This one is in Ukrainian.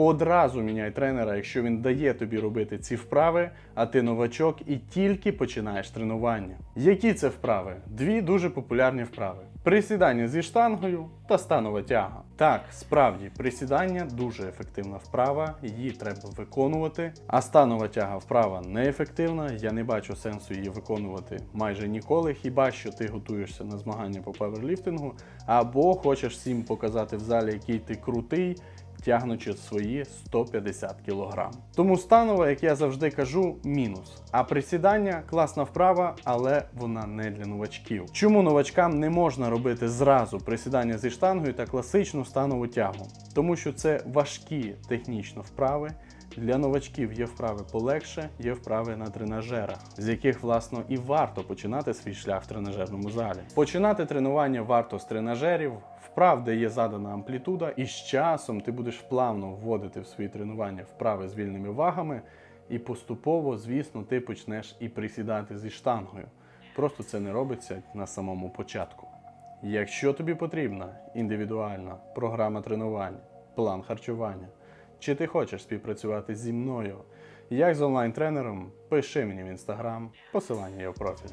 Одразу міняй тренера, якщо він дає тобі робити ці вправи, а ти новачок і тільки починаєш тренування. Які це вправи? Дві дуже популярні вправи: присідання зі штангою та станова тяга. Так, справді, присідання дуже ефективна вправа, її треба виконувати. А станова тяга вправа неефективна. Я не бачу сенсу її виконувати майже ніколи. Хіба що ти готуєшся на змагання по паверліфтингу, або хочеш всім показати в залі, який ти крутий тягнучи свої 150 кг. Тому станова, як я завжди кажу, мінус. А присідання класна вправа, але вона не для новачків. Чому новачкам не можна робити зразу присідання зі штангою та класичну станову тягу? Тому що це важкі технічно вправи. Для новачків є вправи полегше, є вправи на тренажерах, з яких власно і варто починати свій шлях в тренажерному залі. Починати тренування варто з тренажерів, вправ, де є задана амплітуда, і з часом ти будеш плавно вводити в свої тренування вправи з вільними вагами, і поступово, звісно, ти почнеш і присідати зі штангою. Просто це не робиться на самому початку. Якщо тобі потрібна індивідуальна програма тренувань, план харчування, чи ти хочеш співпрацювати зі мною як з онлайн-тренером, пиши мені в інстаграм, посилання є в профілі.